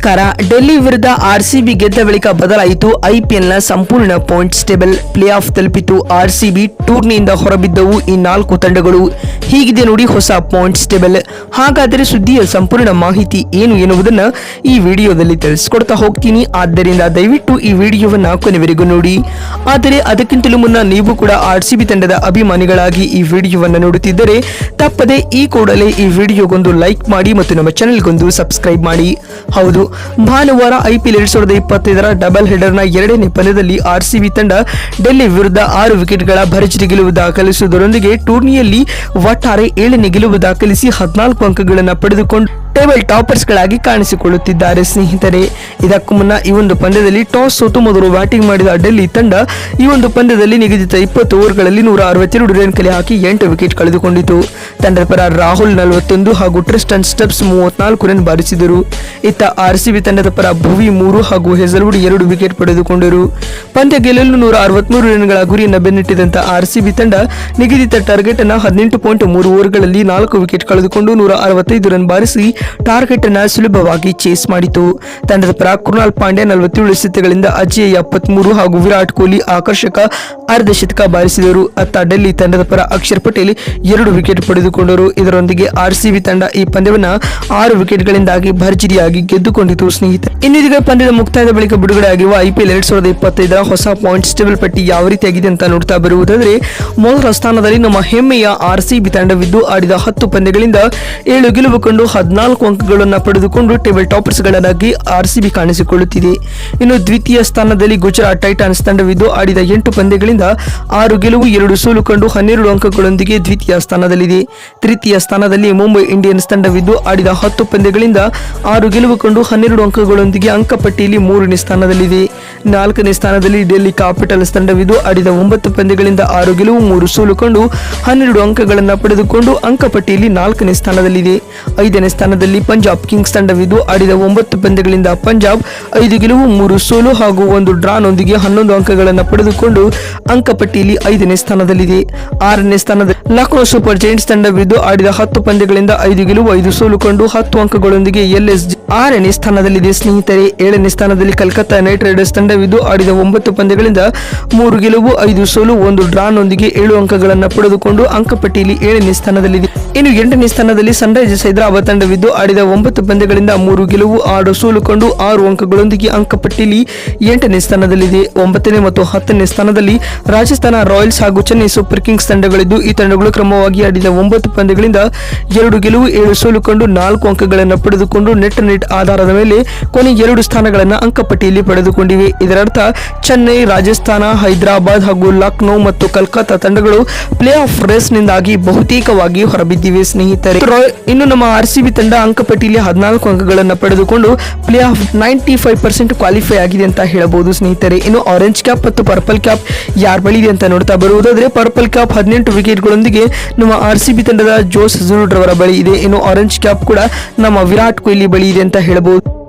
ನಮಸ್ಕಾರ. ಡೆಲ್ಲಿ ವಿರುದ್ಧ ಆರ್ಸಿಬಿ ಗೆದ್ದ ಬಳಿಕ ಬದಲಾಯಿತು ಐಪಿಎಲ್ನ ಸಂಪೂರ್ಣ ಪಾಯಿಂಟ್ಸ್ ಟೇಬಲ್ ಪ್ಲೇ ಆಫ್ ತಲುಪಿತು ಆರ್ಸಿಬಿ. ಟೂರ್ನಿಯಿಂದ ಹೊರಬಿದ್ದವು ಈ ನಾಲ್ಕು ತಂಡಗಳು. ಹೀಗಿದೆ ನೋಡಿ ಹೊಸ ಪಾಯಿಂಟ್ಸ್ ಟೇಬಲ್ ಹಾಗಾದರೆ ಸುದ್ದಿಯ ಸಂಪೂರ್ಣ ಮಾಹಿತಿ ಏನು ಎನ್ನುವುದನ್ನು ಈ ವಿಡಿಯೋದಲ್ಲಿ ತಿಳಿಸ್ಕೊಡ್ತಾ ಹೋಗ್ತೀನಿ. ಆದ್ದರಿಂದ ದಯವಿಟ್ಟು ಈ ವಿಡಿಯೋವನ್ನ ಕೊನೆವರೆಗೂ ನೋಡಿ. ಆದರೆ ಅದಕ್ಕಿಂತಲೂ ಮುನ್ನ ನೀವು ಕೂಡ ಆರ್ಸಿಬಿ ತಂಡದ ಅಭಿಮಾನಿಗಳಾಗಿ ಈ ವಿಡಿಯೋವನ್ನು ನೋಡುತ್ತಿದ್ದರೆ ತಪ್ಪದೆ ಈ ಕೂಡಲೇ ಈ ವಿಡಿಯೋಗೊಂದು ಲೈಕ್ ಮಾಡಿ ಮತ್ತು ನಮ್ಮ ಚಾನೆಲ್ಗೊಂದು ಸಬ್ಸ್ಕ್ರೈಬ್ ಮಾಡಿ. ಹೌದು ಭಾನುವಾರ ಐಪಿಎಲ್ ಎರಡ್ ಸಾವಿರದ ಇಪ್ಪತ್ತೈದರ ಡಬಲ್ ಹೆಡರ್ನ ಎರಡನೇ ಪಂದ್ಯದಲ್ಲಿ ಆರ್ಸಿಬಿ ತಂಡ ಡೆಲ್ಲಿ ವಿರುದ್ಧ ಆರು ವಿಕೆಟ್ಗಳ ಭರ್ಜರಿ ಗೆಲುವು ದಾಖಲಿಸುವುದರೊಂದಿಗೆ ಟೂರ್ನಿಯಲ್ಲಿ ಒಟ್ಟಾರೆ ಏಳನೇ ಗೆಲುವು ದಾಖಲಿಸಿ ಹದಿನಾಲ್ಕು ಅಂಕಗಳನ್ನು ಪಡೆದುಕೊಂಡು ಟೇಬಲ್ ಟಾಪರ್ಸ್ಗಳಾಗಿ ಕಾಣಿಸಿಕೊಳ್ಳುತ್ತಿದ್ದಾರೆ. ಸ್ನೇಹಿತರೆ, ಇದಕ್ಕೂ ಮುನ್ನ ಈ ಒಂದು ಪಂದ್ಯದಲ್ಲಿ ಟಾಸ್ ಸೋತು ಮೊದಲು ಬ್ಯಾಟಿಂಗ್ ಮಾಡಿದ ಡೆಲ್ಲಿ ತಂಡ ಈ ಒಂದು ಪಂದ್ಯದಲ್ಲಿ ನಿಗದಿತ ಇಪ್ಪತ್ತು ಓವರ್ಗಳಲ್ಲಿ ನೂರ ಅರವತ್ತೆರಡು ರನ್ ಕಲೆ ಹಾಕಿ ಎಂಟು ವಿಕೆಟ್ ಕಳೆದುಕೊಂಡಿತು. ತಂಡದ ಪರ ರಾಹುಲ್ ನಲವತ್ತೊಂದು ಹಾಗೂ ಟ್ರಿಸ್ಟನ್ ಸ್ಟೆಪ್ಸ್ ಮೂವತ್ನಾಲ್ಕು ರನ್ ಬಾರಿಸಿದರು. ಇತ್ತ ಆರ್ಸಿಬಿ ತಂಡದ ಪರ ಭುವಿ ಮೂರು ಹಾಗೂ ಹೆಸಲ್ವುಡ್ ಎರಡು ವಿಕೆಟ್ ಪಡೆದುಕೊಂಡರು. ಪಂದ್ಯ ಗೆಲ್ಲಲು ನೂರ ಅರವತ್ಮೂರು ರನ್ಗಳ ಗುರಿಯನ್ನು ಬೆನ್ನಟ್ಟಿದಂತ ಆರ್ಸಿಬಿ ತಂಡ ನಿಗದಿತ ಟಾರ್ಗೆಟ್ ಅನ್ನು ಹದಿನೆಂಟು ಪಾಯಿಂಟ್ ಮೂರು ಓವರ್ಗಳಲ್ಲಿ ನಾಲ್ಕು ವಿಕೆಟ್ ಕಳೆದುಕೊಂಡು ನೂರ ಅರವತ್ತೈದು ರನ್ ಬಾರಿಸಿ ಟಾರ್ಗೆಟ್ ಅನ್ನು ಸುಲಭವಾಗಿ ಚೇಸ್ ಮಾಡಿತು. ತಂಡದ ಪರ ಕೃಣಾಲ್ ಪಾಂಡೆ ನಲವತ್ತೇಳು ಎಸೆತಗಳಿಂದ ಅಜಯ್ ಎಪ್ಪತ್ಮೂರು ಹಾಗೂ ವಿರಾಟ್ ಕೊಹ್ಲಿ ಆಕರ್ಷಕ ಅರ್ಧ ಶತಕ ಬಾರಿಸಿದರು. ಅತ್ತ ಡೆಲ್ಲಿ ತಂಡದ ಪರ ಅಕ್ಷರ್ ಪಟೇಲ್ ಎರಡು ವಿಕೆಟ್ ಪಡೆದುಕೊಂಡರು. ಇದರೊಂದಿಗೆ ಆರ್ಸಿಬಿ ತಂಡ ಈ ಪಂದ್ಯವನ್ನು ಆರು ವಿಕೆಟ್ಗಳಿಂದಾಗಿ ಭರ್ಜರಿಯಾಗಿ ಗೆದ್ದುಕೊಂಡಿತು ಸ್ನೇಹಿತರೆ ಇನ್ನಿದೀಗ ಪಂದ್ಯದ ಮುಕ್ತಾಯದ ಬಳಿಕ ಬಿಡುಗಡೆಯಾಗಿರುವ ಐಪಿಎಲ್ ಎರಡ್ ಸಾವಿರದ ಇಪ್ಪತ್ತೈದರ ಹೊಸ ಪಾಯಿಂಟ್ಸ್ ಟೇಬಲ್ ಪಟ್ಟಿ ಯಾವ ರೀತಿಯಾಗಿದೆ ಅಂತ ನೋಡ್ತಾ ಬರುವುದಾದರೆ, ಮೊದಲ ಸ್ಥಾನದಲ್ಲಿ ನಮ್ಮ ಹೆಮ್ಮೆಯ ಆರ್ಸಿಬಿ ತಂಡವಿದ್ದು ಆಡಿದ ಹತ್ತು ಪಂದ್ಯಗಳಿಂದ ಏಳು ಗೆಲುವು ಕಂಡು ಹದಿನಾಲ್ಕು ಅಂಕಗಳನ್ನು ಪಡೆದುಕೊಂಡು ಟೇಬಲ್ ಟಾಪರ್ಸ್ ಟಾಪರ್ಸ್ಗಳನ್ನಾಗಿ ಆರ್ಸಿಬಿ ಕಾಣಿಸಿಕೊಳ್ಳುತ್ತಿದೆ. ಇನ್ನು ದ್ವಿತೀಯ ಸ್ಥಾನದಲ್ಲಿ ಗುಜರಾತ್ ಟೈಟಾನ್ಸ್ ತಂಡವಿದ್ದು ಆಡಿದ ಎಂಟು ಪಂದ್ಯಗಳಿಂದ ಆರು ಗೆಲುವು, ಎರಡು ಸೋಲು ಕಂಡು ಹನ್ನೆರಡು ಅಂಕಗಳೊಂದಿಗೆ ದ್ವಿತೀಯ ಸ್ಥಾನದಲ್ಲಿದೆ. ತೃತೀಯ ಸ್ಥಾನದಲ್ಲಿ ಮುಂಬೈ ಇಂಡಿಯನ್ಸ್ ತಂಡವಿದ್ದು ಆಡಿದ ಹತ್ತು ಪಂದ್ಯಗಳಿಂದ ಆರು ಗೆಲುವು ಕಂಡು ಹನ್ನೆರಡು ಅಂಕಗಳೊಂದಿಗೆ ಅಂಕಪಟ್ಟಿಯಲ್ಲಿ ಮೂರನೇ ಸ್ಥಾನದಲ್ಲಿದೆ. ನಾಲ್ಕನೇ ಸ್ಥಾನದಲ್ಲಿ ಡೆಲ್ಲಿ ಕ್ಯಾಪಿಟಲ್ಸ್ ತಂಡವಿದ್ದು ಆಡಿದ ಒಂಬತ್ತು ಪಂದ್ಯಗಳಿಂದ ಆರು ಗೆಲುವು, ಮೂರು ಸೋಲು ಕಂಡು ಹನ್ನೆರಡು ಅಂಕಗಳನ್ನು ಪಡೆದುಕೊಂಡು ಅಂಕಪಟ್ಟಿಯಲ್ಲಿ ನಾಲ್ಕನೇ ಸ್ಥಾನದಲ್ಲಿದೆ. ಐದನೇ ಸ್ಥಾನದಲ್ಲಿ ಪಂಜಾಬ್ ಕಿಂಗ್ಸ್ ತಂಡವಿದ್ದು ಆಡಿದ ಒಂಬತ್ತು ಪಂದ್ಯಗಳಿಂದ ಪಂಜಾಬ್ ಐದು ಗೆಲುವು, ಮೂರು ಸೋಲು ಹಾಗೂ ಒಂದು ಡ್ರಾನೊಂದಿಗೆ ಹನ್ನೊಂದು ಅಂಕಗಳನ್ನು ಪಡೆದುಕೊಂಡು ಅಂಕಪಟ್ಟಿಯಲ್ಲಿ ಐದನೇ ಸ್ಥಾನದಲ್ಲಿದೆ. ಆರನೇ ಸ್ಥಾನದಲ್ಲಿ ಲಕ್ನೋ ಸೂಪರ್ ಜೈಂಟ್ಸ್ ತಂಡವಿದ್ದು ಆಡಿದ ಹತ್ತು ಪಂದ್ಯಗಳಿಂದ ಐದು ಗೆಲುವು, ಐದು ಸೋಲು ಕಂಡು ಹತ್ತು ಅಂಕಗಳೊಂದಿಗೆ ಎಲ್ಎಸ್ ಆರನೇ ಸ್ಥಾನದಲ್ಲಿದೆ. ಸ್ನೇಹಿತರೆ, ಏಳನೇ ಸ್ಥಾನದಲ್ಲಿ ಕಲ್ಕತ್ತಾ ನೈಟ್ ರೈಡರ್ಸ್ ತಂಡವಿದ್ದು ಆಡಿದ ಒಂಬತ್ತು ಪಂದ್ಯಗಳಿಂದ ಮೂರು ಗೆಲುವು, ಐದು ಸೋಲು, ಒಂದು ಡ್ರಾನೊಂದಿಗೆ ಏಳು ಅಂಕಗಳನ್ನು ಪಡೆದುಕೊಂಡು ಅಂಕಪಟ್ಟಿಯಲ್ಲಿ ಏಳನೇ ಸ್ಥಾನದಲ್ಲಿದೆ. ಇನ್ನು ಎಂಟನೇ ಸ್ಥಾನದಲ್ಲಿ ಸನ್ರೈಸರ್ಸ್ ಹೈದರಾಬಾದ್ ತಂಡವಿದ್ದು ಆಡಿದ ಒಂಬತ್ತು ಪಂದ್ಯಗಳಿಂದ ಮೂರು ಗೆಲುವು, ಆರು ಸೋಲುಕೊಂಡು ಆರು ಅಂಕಗಳೊಂದಿಗೆ ಅಂಕಪಟ್ಟಿಯಲ್ಲಿ ಎಂಟನೇ ಸ್ಥಾನದಲ್ಲಿದೆ. ಒಂಬತ್ತನೇ ಮತ್ತು ಹತ್ತನೇ ಸ್ಥಾನದಲ್ಲಿ ರಾಜಸ್ಥಾನ ರಾಯಲ್ಸ್ ಹಾಗೂ ಚೆನ್ನೈ ಸೂಪರ್ ಕಿಂಗ್ಸ್ ತಂಡಗಳಿದ್ದು, ಈ ತಂಡಗಳು ಕ್ರಮವಾಗಿ ಆಡಿದ ಒಂಬತ್ತು ಪಂದ್ಯಗಳಿಂದ ಎರಡು ಗೆಲುವು, ಏಳು ಸೋಲುಕೊಂಡು ನಾಲ್ಕು ಅಂಕಗಳನ್ನು ಪಡೆದುಕೊಂಡು ನೆಟ್ ನೆಟ್ ಆಧಾರದ ಮೇಲೆ ಕೊನೆ ಎರಡು ಸ್ಥಾನಗಳನ್ನು ಅಂಕಪಟ್ಟಿಯಲ್ಲಿ ಪಡೆದುಕೊಂಡಿವೆ. ಇದರರ್ಥ, ಚೆನ್ನೈ, ರಾಜಸ್ಥಾನ, ಹೈದರಾಬಾದ್ ಹಾಗೂ ಲಕ್ನೋ ಮತ್ತು ಕಲ್ಕತ್ತಾ ತಂಡಗಳು ಪ್ಲೇ ಆಫ್ ರೇಸ್ನಿಂದಾಗಿ ಬಹುತೇಕವಾಗಿ ಹೊರಬಿದ್ದಿವೆ. ಸ್ನೇಹಿತರೆ, ಇನ್ನು ನಮ್ಮ ಆರ್ ತಂಡ ಅಂಕಪಟ್ಟಿಯಲ್ಲಿ ಹದಿನಾಲ್ಕು ಅಂಕಗಳನ್ನು ಪಡೆದುಕೊಂಡು playoff ninety five percent qualify ಆಗಿದೆ ಅಂತ ಹೇಳಬಹುದು ಸ್ನೇಹಿತರೆ. ಇನ್ನು ಆರೆಂಜ್ ಕ್ಯಾಪ್ ಮತ್ತು ಪರ್ಪಲ್ ಕ್ಯಾಪ್ ಯಾರ ಬಳಿ ಇದೆ ಅಂತ ನೋಡ್ತಾ ಬರುವುದಾದ್ರೆ ಪರ್ಪಲ್ ಕ್ಯಾಪ್ ಹದಿನೆಂಟು ವಿಕೆಟ್ಗಳೊಂದಿಗೆ ನಮ್ಮ ಆರ್ ಸಿ ಬಿ ತಂಡದ ಜೋಸ್ ಜುನೂಡ್ ರವರ ಬಳಿ ಇದೆ. ಇನ್ನು ಆರೆಂಜ್ ಕ್ಯಾಪ್ ಕೂಡ ನಮ್ಮ ವಿರಾಟ್ ಕೊಹ್ಲಿ ಬಳಿ ಇದೆ ಅಂತ ಹೇಳಬಹುದು.